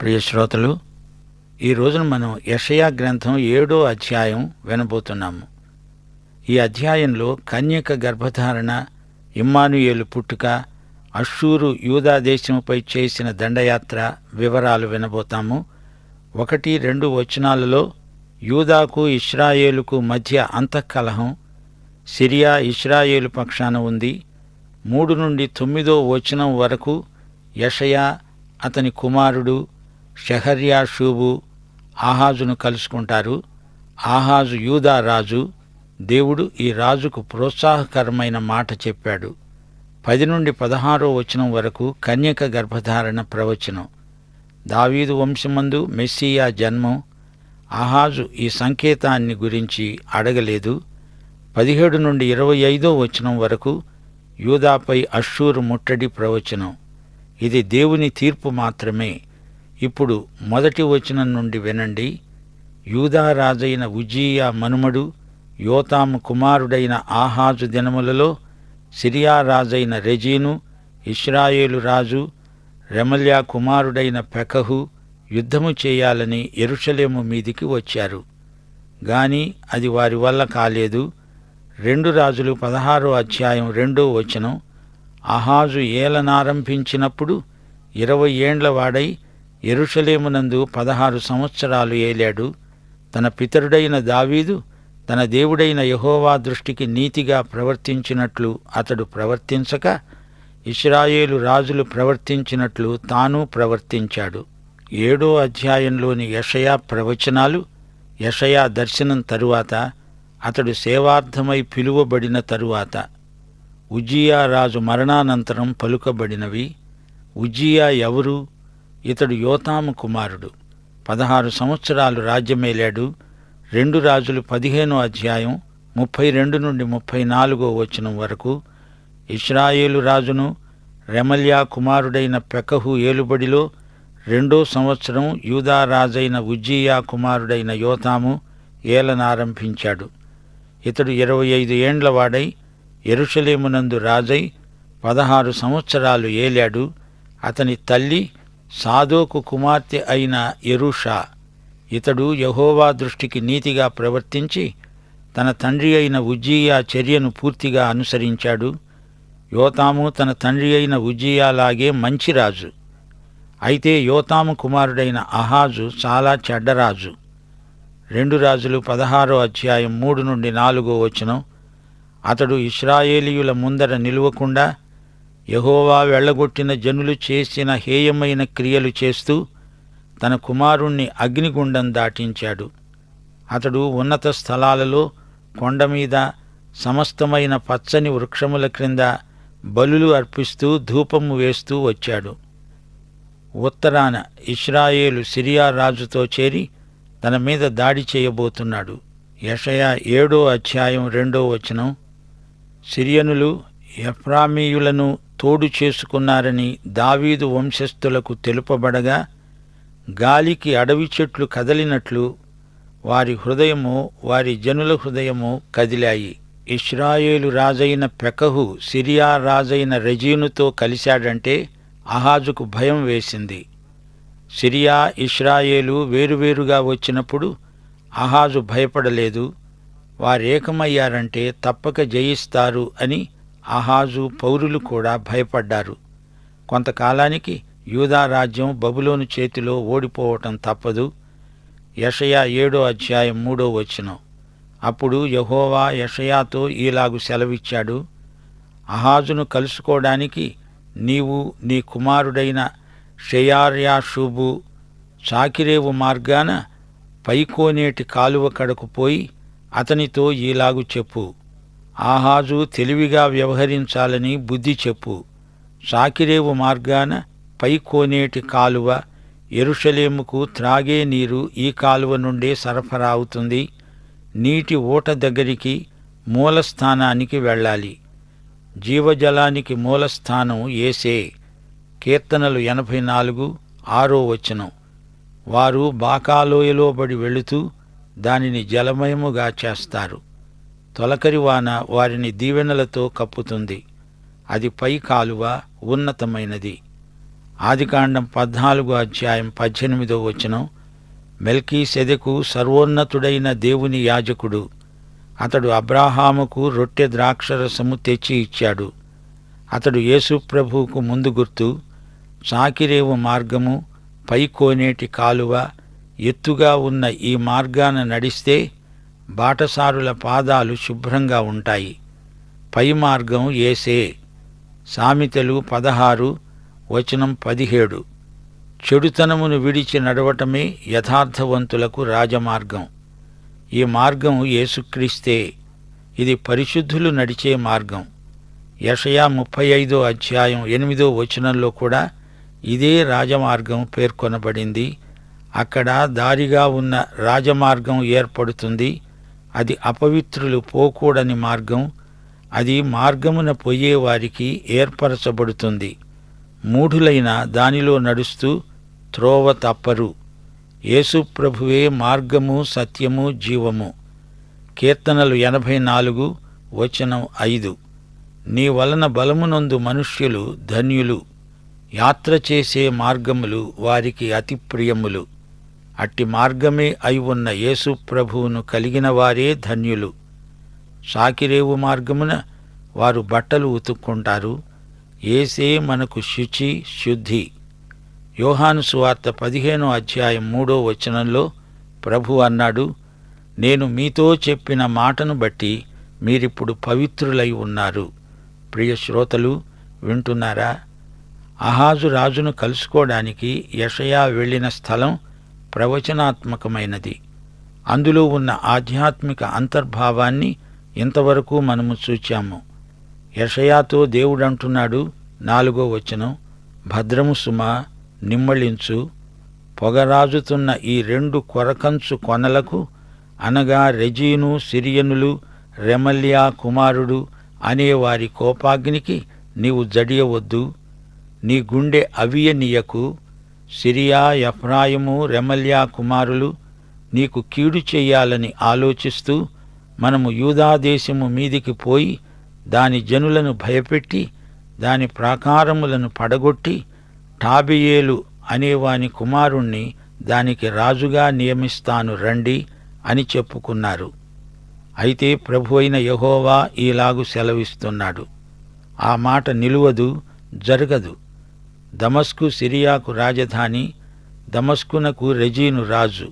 ప్రియ శ్రోతలు ఈ రోజున మనం యషయా గ్రంథం ఏడో అధ్యాయం వినబోతున్నాము. ఈ అధ్యాయంలో కన్యక గర్భధారణ ఇమ్మానుయేలు పుట్టుక అషూరు యూదా దేశంపై చేసిన దండయాత్ర వివరాలు వినబోతాము. ఒకటి రెండు వచనాలలో యూదాకు ఇస్రాయేలుకు మధ్య అంతఃకలహం సిరియా ఇస్రాయేలు పక్షాన ఉంది. మూడు నుండి తొమ్మిదో వచనం వరకు యషయా అతని కుమారుడు షహర్యా షూబు ఆహాజును కలుసుకుంటారు. ఆహాజు యూదా రాజు దేవుడు ఈ రాజుకు ప్రోత్సాహకరమైన మాట చెప్పాడు. పది నుండి పదహారో వచనం వరకు కన్యక గర్భధారణ ప్రవచనం. దావీదు వంశమందు మెస్సియా జన్మం. ఆహాజు ఈ సంకేతాన్ని గురించి అడగలేదు. పదిహేడు నుండి ఇరవై ఐదో వచనం వరకు యూదాపై అషూరు ముట్టడి ప్రవచనం. ఇది దేవుని తీర్పు మాత్రమే. ఇప్పుడు మొదటి వచనం నుండి వినండి. యూదా రాజైన ఉజీయా మనుమడు యోతాము కుమారుడైన ఆహాజు దినములలో సిరియా రాజైన రెజీను ఇస్రాయేలు రాజు రెమల్యా కుమారుడైన పెకహు యుద్ధము చేయాలని ఎరుషలేము మీదికి వచ్చారు. గాని అది వారి వల్ల కాలేదు. రెండు రాజులు పదహారో అధ్యాయం రెండో వచనం అహాజు ఏలనారంభించినప్పుడు ఇరవై ఏండ్ల వాడై ఎరుషలేమునందు పదహారు సంవత్సరాలు ఏలాడు. తన పితరుడైన దావీదు తన దేవుడైన యహోవా దృష్టికి నీతిగా ప్రవర్తించినట్లు అతడు ప్రవర్తించక ఇస్రాయేలు రాజులు ప్రవర్తించినట్లు తాను ప్రవర్తించాడు. ఏడో అధ్యాయంలోని యషయా ప్రవచనాలు యషయా దర్శనం తరువాత అతడు సేవార్థమై పిలువబడిన తరువాత ఉజ్జియా రాజు మరణానంతరం పలుకబడినవి. ఉజ్జియా ఎవరు? ఇతడు యోతాము కుమారుడు. పదహారు సంవత్సరాలు రాజ్యమేలాడు. రెండు రాజులు పదిహేనో అధ్యాయం ముప్పై రెండు నుండి ముప్పై నాలుగో వచనం వరకు. ఇస్రాయేలు రాజును రెమల్యా కుమారుడైన పెకహు ఏలుబడిలో రెండో సంవత్సరం యూదా రాజైన ఉజ్జియా కుమారుడైన యోతాము ఏలనారంభించాడు. ఇతడు ఇరవై ఐదు ఏండ్లవాడై ఎరుషలేమునందు రాజై పదహారు సంవత్సరాలు ఏలాడు. అతని తల్లి సాదోకు కుమార్తె అయిన ఎరుషా ఇతడు యహోవా దృష్టికి నీతిగా ప్రవర్తించి తన తండ్రి అయిన ఉజ్జియా చర్యను పూర్తిగా అనుసరించాడు. యోతాము తన తండ్రి అయిన ఉజ్జీయాలాగే మంచి రాజు. అయితే యోతాము కుమారుడైన అహాజు చాలా చెడ్డరాజు రెండు రాజులు పదహారో అధ్యాయం మూడు నుండి నాలుగో వచనం. అతడు ఇస్రాయేలీయుల ముందర నిలువకుండా యహోవా వెళ్ళగొట్టిన జనులు చేసిన హేయమైన క్రియలు చేస్తూ తన కుమారుణ్ణి అగ్నిగుండం దాటించాడు. అతడు ఉన్నత స్థలాలలో కొండ మీద సమస్తమైన పచ్చని వృక్షముల క్రింద బలులు అర్పిస్తూ ధూపము వేస్తూ వచ్చాడు. ఉత్తరాన ఇస్రాయేలు సిరియా రాజుతో చేరి తన మీద దాడి చేయబోతున్నాడు. యషయా ఏడో అధ్యాయం రెండో వచనం. సిరియనులు ఎఫ్రామీయులను తోడు చేసుకున్నారని దావీదు వంశస్థులకు తెలుపబడగా గాలికి అడవి చెట్లు కదలినట్లు వారి హృదయము వారి జనుల హృదయము కదిలాయి. ఇస్రాయేలు రాజైన పెకహు సిరియా రాజైన రెజీనుతో కలిశాడంటే అహాజుకు భయం వేసింది. సిరియా ఇస్రాయేలు వేరువేరుగా వచ్చినప్పుడు అహాజు భయపడలేదు. వారేకమయ్యారంటే తప్పక జయిస్తారు అని అహాజు పౌరులు కూడా భయపడ్డారు. కొంతకాలానికి యూదా రాజ్యం బబులోను చేతిలో ఓడిపోవటం తప్పదు. యషయా ఏడో అధ్యాయం మూడో వచనం. అప్పుడు యహోవా యషయాతో ఈలాగు సెలవిచ్చాడు. అహాజును కలుసుకోవడానికి నీవు నీ కుమారుడైన షయార్యాషుబు చాకిరేవు మార్గాన పైకోనేటి కాలువ కడకు పోయి అతనితో ఈలాగు చెప్పు. ఆహాజు తెలివిగా వ్యవహరించాలని బుద్ధి చెప్పు. సాకిరేవు మార్గాన పైకోనేటి కాలువ ఎరుషలేముకు త్రాగే నీరు ఈ కాలువ నుండే సరఫరా అవుతుంది నీటి ఊట దగ్గరికి మూలస్థానానికి వెళ్ళాలి. జీవజలానికి మూలస్థానం ఏసే. కీర్తనలు ఎనభై నాలుగు ఆరో వచనం. వారు బాకాలోయలోబడి వెళుతూ దానిని జలమయముగా చేస్తారు. తొలకరి వాన వారిని దీవెనలతో కప్పుతుంది. అది పై కాలువ ఉన్నతమైనది. ఆదికాండం పద్నాలుగో అధ్యాయం పద్దెనిమిదో వచనం. మెల్కీ సెదెకు సర్వోన్నతుడైన దేవుని యాజకుడు. అతడు అబ్రాహాముకు రొట్టె ద్రాక్షరసము తెచ్చి ఇచ్చాడు. అతడు యేసుప్రభువుకు ముందు గుర్తు సాకిరేవు మార్గము పైకోనేటి కాలువ ఎత్తుగా ఉన్న ఈ మార్గాన నడిస్తే బాటసారుల పాదాలు శుభ్రంగా ఉంటాయి. పై మార్గం ఏసే. సామెతలు పదహారు వచనం పదిహేడు. చెడుతనమును విడిచి నడవటమే యథార్థవంతులకు రాజమార్గం. ఈ మార్గం ఏసుక్రీస్తే ఇది పరిశుద్ధులు నడిచే మార్గం. యషయా ముప్పై ఐదో అధ్యాయం ఎనిమిదో వచనంలో కూడా ఇదే రాజమార్గం పేర్కొనబడింది. అక్కడ దారిగా ఉన్న రాజమార్గం ఏర్పడుతుంది. అది అపవిత్రులు పోకూడని మార్గం అది మార్గమున పోయేవారికి ఏర్పరచబడుతుంది. మూఢులైన దానిలో నడుస్తూ త్రోవ తప్పరు. యేసుప్రభువే మార్గము సత్యము జీవము. కీర్తనలు ఎనభై నాలుగు వచనం ఐదు. నీ వలన బలమునందు మనుష్యులు ధన్యులు. యాత్ర చేసే మార్గములు వారికి అతి ప్రియములు. అట్టి మార్గమే అయి ఉన్న యేసు ప్రభువును కలిగిన వారే ధన్యులు. సాకిరేవు మార్గమున వారు బట్టలు ఉతుక్కుంటారు. ఏసే మనకు శుచి శుద్ధి. యోహాను సువార్త పదిహేనో అధ్యాయం మూడో వచనంలో ప్రభు అన్నాడు నేను మీతో చెప్పిన మాటను బట్టి మీరిప్పుడు పవిత్రులై ఉన్నారు. ప్రియ శ్రోతలు వింటున్నారా? అహాజు రాజును కలుసుకోవడానికి యషయా వెళ్ళిన స్థలం ప్రవచనాత్మకమైనది. అందులో ఉన్న ఆధ్యాత్మిక అంతర్భావాన్ని ఇంతవరకు మనము చూచాము. యషయాతో దేవుడంటున్నాడు నాలుగో వచనం భద్రము సుమ నిమ్మళించు. పొగరాజుతున్న ఈ రెండు కొరకంచు కొనలకు అనగా రెజీను సిరియనులు రెమల్యా కుమారుడు అనే వారి కోపాగ్నికి నీవు జడియవద్దు. నీ గుండె అవియనీయకు సిరియా ఎఫ్రాయిము రెమల్యా కుమారులు నీకు కీడు చెయ్యాలని ఆలోచిస్తూ మనము యూదాదేశము మీదికి పోయి దాని జనులను భయపెట్టి దాని ప్రాకారములను పడగొట్టి టాబియేలు అనేవాని కుమారుణ్ణి దానికి రాజుగా నియమిస్తాను రండి అని చెప్పుకున్నారు. అయితే ప్రభు అయిన యహోవా ఈలాగు సెలవిస్తున్నాడు. ఆ మాట నిలువదు జరగదు. దమస్కు సిరియాకు రాజధాని దమస్కునకు రెజీను రాజు.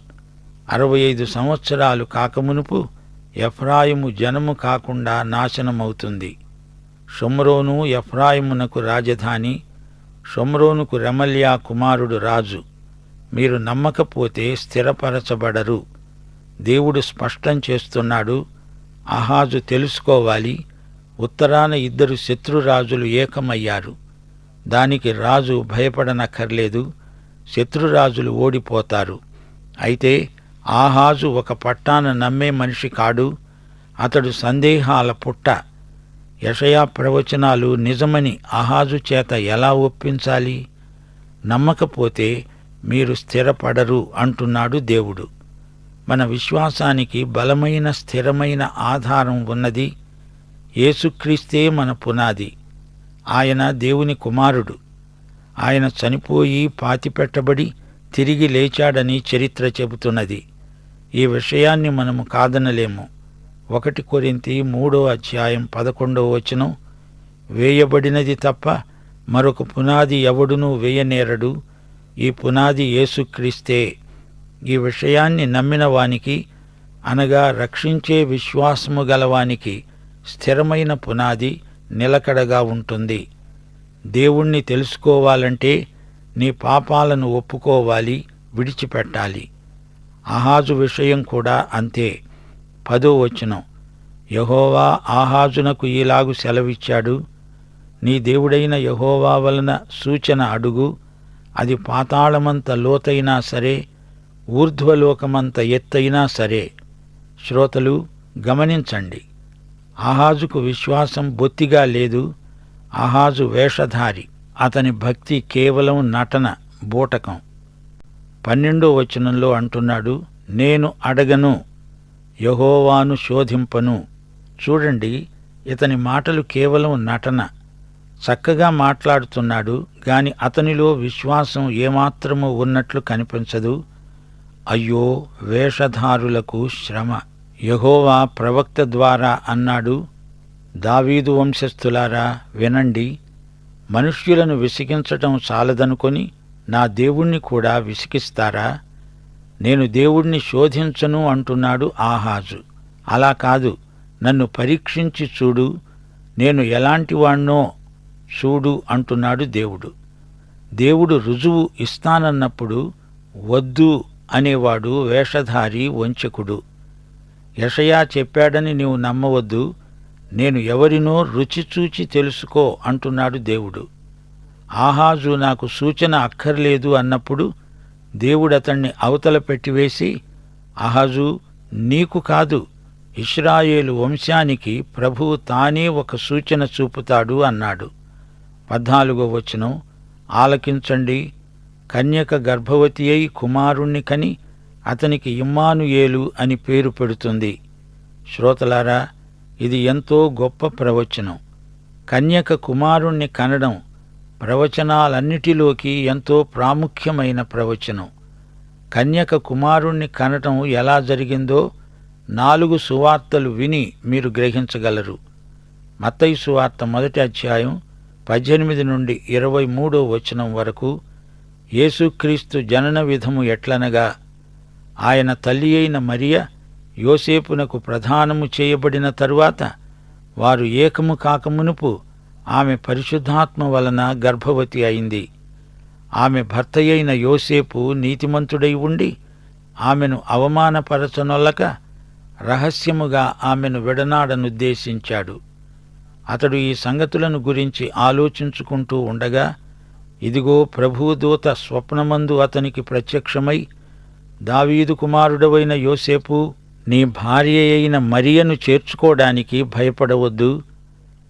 అరవై ఐదు సంవత్సరాలు కాకమునుపు ఎఫ్రాయిము జనము కాకుండా నాశనమవుతుంది. షొమ్రోను ఎఫ్రాయిమునకు రాజధాని షొమ్రోనుకు రెమల్యా కుమారుడు రాజు. మీరు నమ్మకపోతే స్థిరపరచబడరు. దేవుడు స్పష్టం చేస్తున్నాడు. అహాజు తెలుసుకోవాలి. ఉత్తరాన ఇద్దరు శత్రురాజులు ఏకమయ్యారు. దానికి రాజు భయపడనక్కర్లేదు శత్రురాజులు ఓడిపోతారు. అయితే ఆహాజు ఒక పట్టాన నమ్మే మనిషి కాడు అతడు సందేహాల పుట్ట. యషయా ప్రవచనాలు నిజమని ఆహాజు చేత ఎలా ఒప్పించాలి? నమ్మకపోతే మీరు స్థిరపడరు అంటున్నాడు దేవుడు. మన విశ్వాసానికి బలమైన స్థిరమైన ఆధారం ఉన్నది యేసుక్రీస్తే మన పునాది. ఆయన దేవుని కుమారుడు. ఆయన చనిపోయి పాతిపెట్టబడి తిరిగి లేచాడని చరిత్ర చెబుతున్నది. ఈ విషయాన్ని మనము కాదనలేము. ఒకటి కొరింతి మూడో అధ్యాయం పదకొండో వచనం వేయబడినది తప్ప మరొక పునాది ఎవడునూ వేయనేరడు. ఈ పునాది యేసుక్రీస్తే ఈ విషయాన్ని నమ్మిన వానికి అనగా రక్షించే విశ్వాసము గలవానికి స్థిరమైన పునాది నిలకడగా ఉంటుంది. దేవుణ్ణి తెలుసుకోవాలంటే నీ పాపాలను ఒప్పుకోవాలి విడిచిపెట్టాలి. ఆహాజు విషయం కూడా అంతే. పదో వచనం. యహోవా ఆహాజునకు ఈలాగు సెలవిచ్చాడు. నీ దేవుడైన యహోవా వలన సూచన అడుగు. అది పాతాళమంత లోతైనా సరే ఊర్ధ్వలోకమంత ఎత్తైనా సరే. శ్రోతలు గమనించండి. అహాజుకు విశ్వాసం బొత్తిగా లేదు. అహాజు వేషధారి. అతని భక్తి కేవలం నటన బూటకం. పన్నెండో వచనంలో అంటున్నాడు నేను అడగను యహోవాను శోధింపను. చూడండి ఇతని మాటలు కేవలం నటన. చక్కగా మాట్లాడుతున్నాడు గాని అతనిలో విశ్వాసం ఏమాత్రము ఉన్నట్లు కనిపించదు. అయ్యో వేషధారులకు శ్రమ. యహోవా ప్రవక్త ద్వారా అన్నాడు దావీదు వంశస్థులారా వినండి. మనుష్యులను విసిగించటం చాలదనుకొని నా దేవుణ్ణి కూడా విసిగిస్తారా? నేను దేవుణ్ణి శోధించను అంటున్నాడు ఆహాజు. అలా కాదు. నన్ను పరీక్షించి చూడు. నేను ఎలాంటి వాణ్ణో చూడు అంటున్నాడు దేవుడు. దేవుడు రుజువు ఇస్తానన్నప్పుడు వద్దు అనేవాడు వేషధారి వంచకుడు. యషయా చెప్పాడని నీవు నమ్మవద్దు నేను ఎవరినో రుచి చూచి తెలుసుకో అంటున్నాడు దేవుడు. ఆహాజు నాకు సూచన అక్కర్లేదు అన్నప్పుడు దేవుడతణ్ణి అవతల పెట్టివేసి అహాజు నీకు కాదు ఇస్రాయేలు వంశానికి ప్రభువు తానే ఒక సూచన చూపుతాడు అన్నాడు. పద్నాలుగో వచనం ఆలకించండి కన్యక గర్భవతి అయి కుమారుణ్ణి కని అతనికి ఇమ్మానుయేలు అని పేరు పెడుతుంది. శ్రోతలారా ఇది ఎంతో గొప్ప ప్రవచనం. కన్యక కుమారుణ్ణి కనడం ప్రవచనాలన్నిటిలోకి ఎంతో ప్రాముఖ్యమైన ప్రవచనం. కన్యక కుమారుణ్ణి కనటం ఎలా జరిగిందో నాలుగు సువార్తలు విని మీరు గ్రహించగలరు. మత్తయి సువార్త మొదటి అధ్యాయం పద్దెనిమిది నుండి ఇరవై మూడో వచనం వరకు యేసుక్రీస్తు జనన విధము ఎట్లనగా ఆయన తల్లి అయిన మరియ యోసేపునకు ప్రధానము చేయబడిన తరువాత వారు ఏకము కాకమునుపు ఆమె పరిశుద్ధాత్మ వలన గర్భవతి అయింది. ఆమె భర్త అయిన యోసేపు నీతిమంతుడై ఉండి ఆమెను అవమానపరచనొల్లక రహస్యముగా ఆమెను విడనాడనుద్దేశించాడు. అతడు ఈ సంగతులను గురించి ఆలోచించుకుంటూ ఉండగా ఇదిగో ప్రభుదూత స్వప్నమందు అతనికి ప్రత్యక్షమై దావీదు కుమారుడవైన యోసేపు నీ భార్య అయిన మరియను చేర్చుకోవడానికి భయపడవద్దు.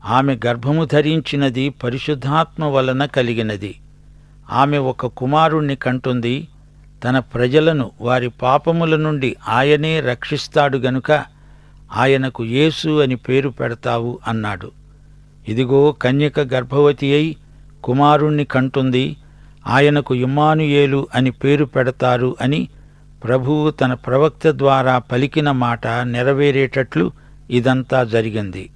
ఆమె గర్భము ధరించినది పరిశుద్ధాత్మ వలన కలిగినది. ఆమె ఒక కుమారుణ్ణి కంటుంది. తన ప్రజలను వారి పాపముల నుండి ఆయనే రక్షిస్తాడు గనుక ఆయనకు యేసు అని పేరు పెడతావు అన్నాడు. ఇదిగో కన్యక గర్భవతి అయి కుమారుణ్ణి కంటుంది. ఆయనకు ఇమ్మానుయేలు అని పేరు పెడతారు అని ప్రభువు తన ప్రవక్త ద్వారా పలికిన మాట నెరవేరేటట్లు ఇదంతా జరిగింది.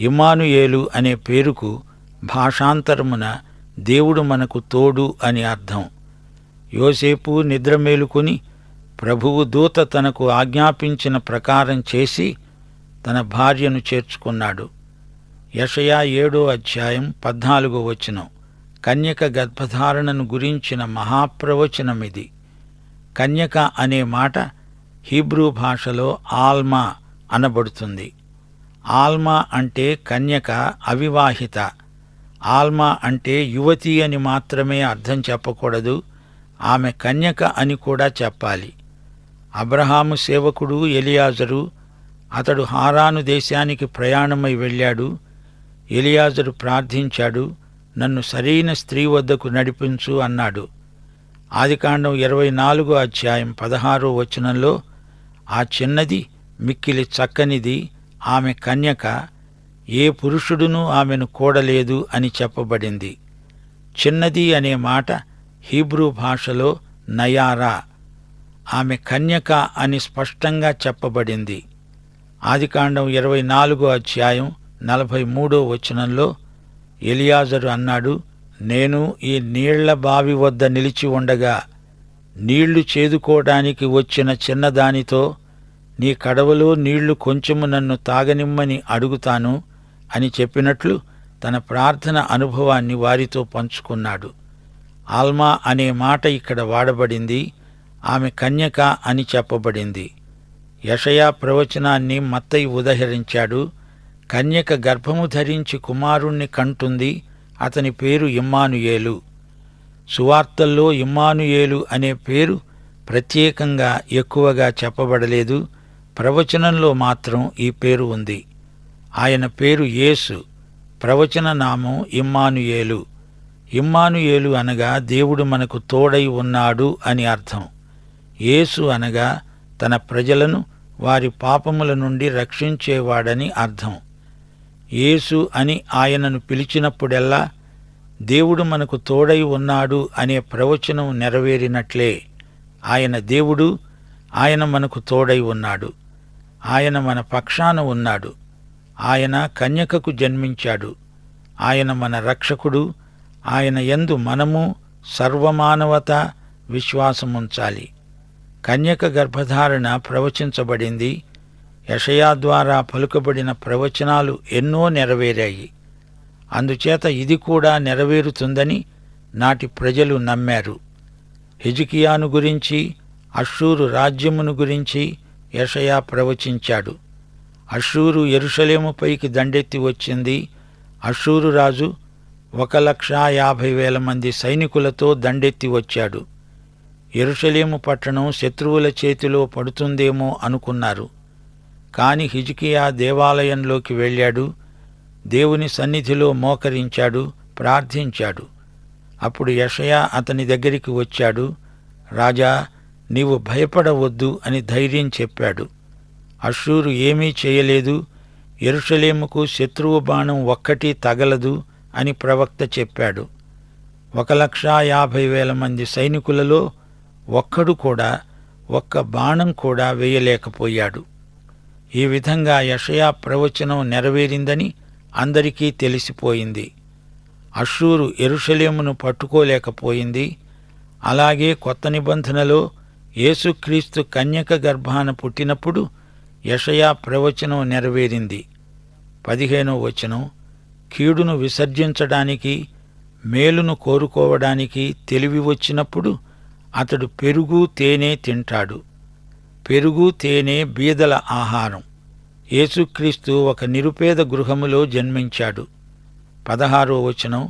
ఇమానుయేలు అనే పేరుకు భాషాంతరమున దేవుడు మనకు తోడు అని అర్థం. యోసేపు నిద్ర మేలుకొని ప్రభువు దూత తనకు ఆజ్ఞాపించిన ప్రకారం చేసి తన భార్యను చేర్చుకున్నాడు. యషయా ఏడో అధ్యాయం పద్నాలుగో వచనం. కన్యక గర్భధారణను గురించిన మహాప్రవచనమిది. కన్యక అనే మాట హీబ్రూ భాషలో ఆల్మా అనబడుతుంది. ఆల్మా అంటే కన్యక అవివాహిత. ఆల్మా అంటే యువతి అని మాత్రమే అర్థం చెప్పకూడదు. ఆమె కన్యక అని కూడా చెప్పాలి. అబ్రహాము సేవకుడు ఎలియాజరు అతడు హారాను దేశానికి ప్రయాణమై వెళ్ళాడు. ఎలియాజరు ప్రార్థించాడు నన్ను సరైన స్త్రీ వద్దకు నడిపించు అన్నాడు. ఆదికాండం ఇరవై నాలుగో అధ్యాయం పదహారో వచనంలో ఆ చిన్నది మిక్కిలి చక్కనిది ఆమె కన్యక ఏ పురుషుడునూ ఆమెను కూడలేదు అని చెప్పబడింది. చిన్నది అనే మాట హీబ్రూ భాషలో నయారా ఆమె కన్యక అని స్పష్టంగా చెప్పబడింది. ఆదికాండం ఇరవై నాలుగో అధ్యాయం నలభై మూడో వచనంలో ఎలియాజరు అన్నాడు నేను ఈ నీళ్ళ బావి వద్ద నిలిచి ఉండగా నీళ్ళు చేదుకోవడానికి వచ్చిన చిన్నదానితో నీ కడవలో నీళ్ళు కొంచెము నన్ను తాగనిమ్మని అడుగుతాను అని చెప్పినట్లు తన ప్రార్థన అనుభవాన్ని వారితో పంచుకున్నాడు. ఆల్మా అనే మాట ఇక్కడ వాడబడింది ఆమె కన్యక అని చెప్పబడింది. యషయా ప్రవచనాన్ని మత్తయి ఉదహరించాడు కన్యక గర్భము ధరించి కుమారుణ్ణి కంటుంది అతని పేరు ఇమ్మానుయేలు. సువార్తల్లో ఇమ్మానుయేలు అనే పేరు ప్రత్యేకంగా ఎక్కువగా చెప్పబడలేదు. ప్రవచనంలో మాత్రం ఈ పేరు ఉంది. ఆయన పేరు యేసు. ప్రవచన నామం ఇమ్మానుయేలు. ఇమ్మానుయేలు అనగా దేవుడు మనకు తోడై ఉన్నాడు అని అర్థం. యేసు అనగా తన ప్రజలను వారి పాపముల నుండి రక్షించేవాడని అర్థం. యేసు అని ఆయనను పిలిచినప్పుడెల్లా దేవుడు మనకు తోడై ఉన్నాడు అనే ప్రవచనం నెరవేరినట్లే. ఆయన దేవుడు ఆయన మనకు తోడై ఉన్నాడు. ఆయన మన పక్షాన ఉన్నాడు. ఆయన కన్యకకు జన్మించాడు. ఆయన మన రక్షకుడు. ఆయన ఎందు మనము సర్వమానవత విశ్వాసముంచాలి. కన్యక గర్భధారణ ప్రవచించబడింది. యషయా ద్వారా పలుకబడిన ప్రవచనాలు ఎన్నో నెరవేరాయి. అందుచేత ఇది కూడా నెరవేరుతుందని నాటి ప్రజలు నమ్మారు. హిజికియాను గురించి అషూరు రాజ్యమును గురించి యషయా ప్రవచించాడు. అషూరు ఎరుషలేముపైకి దండెత్తి వచ్చింది. అషూరు రాజు ఒక లక్ష యాభై వేల మంది సైనికులతో దండెత్తి వచ్చాడు. ఎరుషలేము పట్టణం శత్రువుల చేతిలో పడుతుందేమో అనుకున్నారు. కాని హిజికియా దేవాలయంలోకి వెళ్ళాడు. దేవుని సన్నిధిలో మోకరించాడు ప్రార్థించాడు. అప్పుడు యషయా అతని దగ్గరికి వచ్చాడు. రాజా నీవు భయపడవద్దు అని ధైర్యం చెప్పాడు. అషూరు ఏమీ చేయలేదు. ఎరుషలేముకు శత్రువు బాణం ఒక్కటి తగలదు అని ప్రవక్త చెప్పాడు. ఒక లక్షా యాభై వేల మంది సైనికులలో ఒక్కడు కూడా ఒక్క బాణం కూడా వేయలేకపోయాడు. ఈ విధంగా యషయా ప్రవచనం నెరవేరిందని అందరికీ తెలిసిపోయింది. అషూరు ఎరుషలేమును పట్టుకోలేకపోయింది. అలాగే కొత్త నిబంధనలో యేసుక్రీస్తు కన్యక గర్భాన పుట్టినప్పుడు యషయా ప్రవచనం నెరవేరింది. పదిహేనో వచనం కీడును విసర్జించడానికి మేలును కోరుకోవడానికి తెలివి వచ్చినప్పుడు అతడు పెరుగు తేనె తింటాడు. పెరుగు తేనె బీదల ఆహారం. యేసుక్రీస్తు ఒక నిరుపేద గృహములో జన్మించాడు. పదహారో వచనం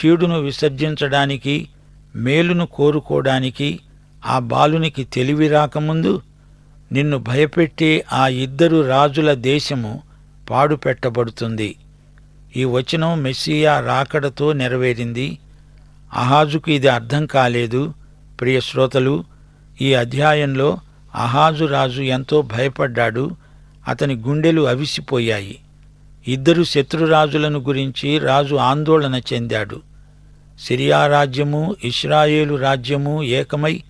కీడును విసర్జించడానికి మేలును కోరుకోవడానికి ఆ బాలునికి తెలివి రాకముందు నిన్ను భయపెట్టే ఆ ఇద్దరు రాజుల దేశము పాడుపెట్టబడుతుంది. ఈ వచనం మెస్సియా రాకడతో నెరవేరింది. అహాజుకు ఇది అర్థం కాలేదు. ప్రియ శ్రోతలు ఈ అధ్యాయంలో అహాజు రాజు ఎంతో భయపడ్డాడు. అతని గుండెలు అవిసిపోయాయి. ఇద్దరు శత్రురాజులను గురించి రాజు ఆందోళన చెందాడు. సిరియా రాజ్యము ఇస్రాయేలు రాజ్యము ఏకమై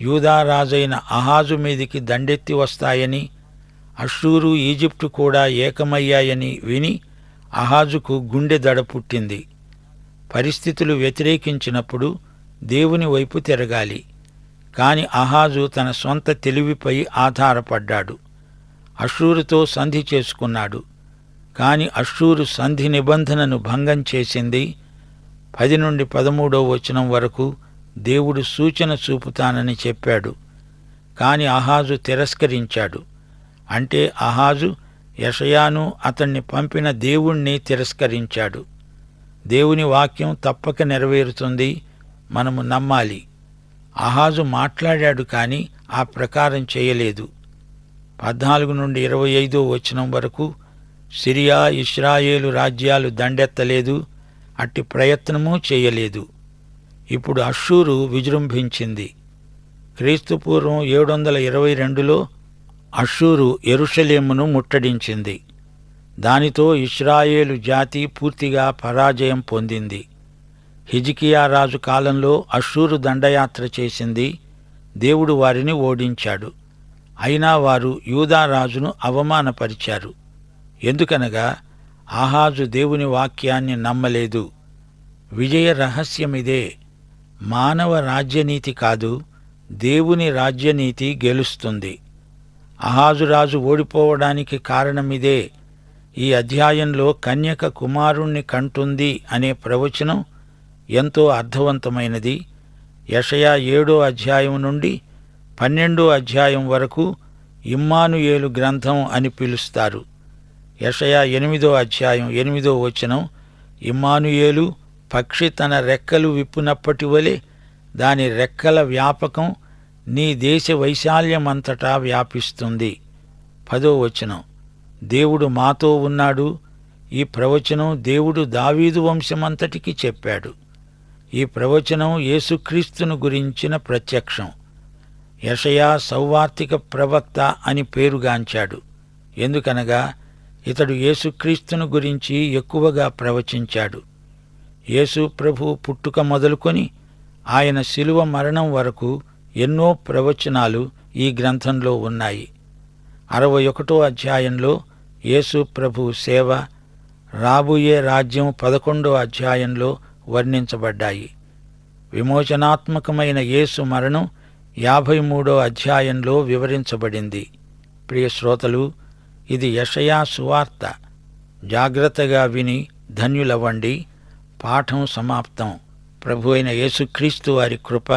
యూదారాజైన అహాజు మీదికి దండెత్తి వస్తాయని అషూరు ఈజిప్టు కూడా ఏకమయ్యాయని విని అహాజుకు గుండె దడ పుట్టింది. పరిస్థితులు వ్యతిరేకించినప్పుడు దేవుని వైపు తిరగాలి. కాని అహాజు తన సొంత తెలివిపై ఆధారపడ్డాడు. అషూరుతో సంధి చేసుకున్నాడు. కాని అషూరు సంధి నిబంధనను భంగం చేసింది. పది నుండి పదమూడో వచనం వరకు దేవుడు సూచన చూపుతానని చెప్పాడు. కాని అహాజు తిరస్కరించాడు. అంటే అహాజు యషయాను అతన్ని పంపిన దేవుణ్ణి తిరస్కరించాడు. దేవుని వాక్యం తప్పక నెరవేరుతుంది. మనము నమ్మాలి. అహాజు మాట్లాడాడు కాని ఆ ప్రకారం చేయలేదు. పద్నాలుగు నుండి ఇరవై ఐదో వచనం వరకు సిరియా ఇస్రాయేలు రాజ్యాలు దండెత్తలేదు అట్టి ప్రయత్నమూ చేయలేదు. ఇప్పుడు అషూరు విజృంభించింది. క్రీస్తుపూర్వం ఏడు వందల ఇరవై రెండులో అషూరు ఎరుషలేమును ముట్టడించింది. దానితో ఇస్రాయేలు జాతి పూర్తిగా పరాజయం పొందింది. హిజికియా రాజు కాలంలో అషూరు దండయాత్ర చేసింది. దేవుడు వారిని ఓడించాడు. అయినా వారు యూదా రాజును అవమానపరిచారు. ఎందుకనగా ఆహాజు దేవుని వాక్యాన్ని నమ్మలేదు. విజయ రహస్యమిదే. మానవ రాజ్యనీతి కాదు దేవుని రాజ్యనీతి గెలుస్తుంది. అహాజు రాజు ఓడిపోవడానికి కారణమిదే. ఈ అధ్యాయంలో కన్యక కుమారుణ్ణి కంటుంది అనే ప్రవచనం ఎంతో అర్థవంతమైనది. యషయా ఏడో అధ్యాయం నుండి పన్నెండో అధ్యాయం వరకు ఇమ్మానుయేలు గ్రంథం అని పిలుస్తారు. యషయా ఎనిమిదో అధ్యాయం ఎనిమిదో వచనం ఇమ్మానుయేలు పక్షి తన రెక్కలు విప్పునప్పటి వలె దాని రెక్కల వ్యాపకం నీ దేశ వైశాల్యమంతటా వ్యాపిస్తుంది. పదో వచనం దేవుడు మాతో ఉన్నాడు. ఈ ప్రవచనం దేవుడు దావీదు వంశమంతటికి చెప్పాడు. ఈ ప్రవచనం యేసుక్రీస్తును గురించిన ప్రత్యక్షం. యషయా సౌవార్తిక ప్రవక్త అని పేరుగాంచాడు. ఎందుకనగా ఇతడు యేసుక్రీస్తును గురించి ఎక్కువగా ప్రవచించాడు. యేసు ప్రభు పుట్టుక మొదలుకొని ఆయన శిలువ మరణం వరకు ఎన్నో ప్రవచనాలు ఈ గ్రంథంలో ఉన్నాయి. అరవై ఒకటో అధ్యాయంలో యేసు ప్రభు సేవ రాబోయే రాజ్యం పదకొండో అధ్యాయంలో వర్ణించబడ్డాయి. విమోచనాత్మకమైన యేసు మరణం యాభై మూడో అధ్యాయంలో వివరించబడింది. ప్రియ శ్రోతలు ఇది యషయా సువార్త. జాగ్రత్తగా విని ధన్యులవ్వండి. పాఠం సమాప్తం. ప్రభు అయిన యేసుక్రీస్తు వారి కృప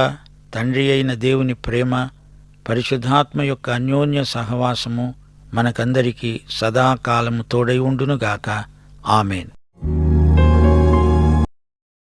తండ్రి అయిన దేవుని ప్రేమ పరిశుద్ధాత్మ యొక్క అన్యోన్య సహవాసము మనకందరికీ సదాకాలము తోడై ఉండునుగాక. ఆమెన్.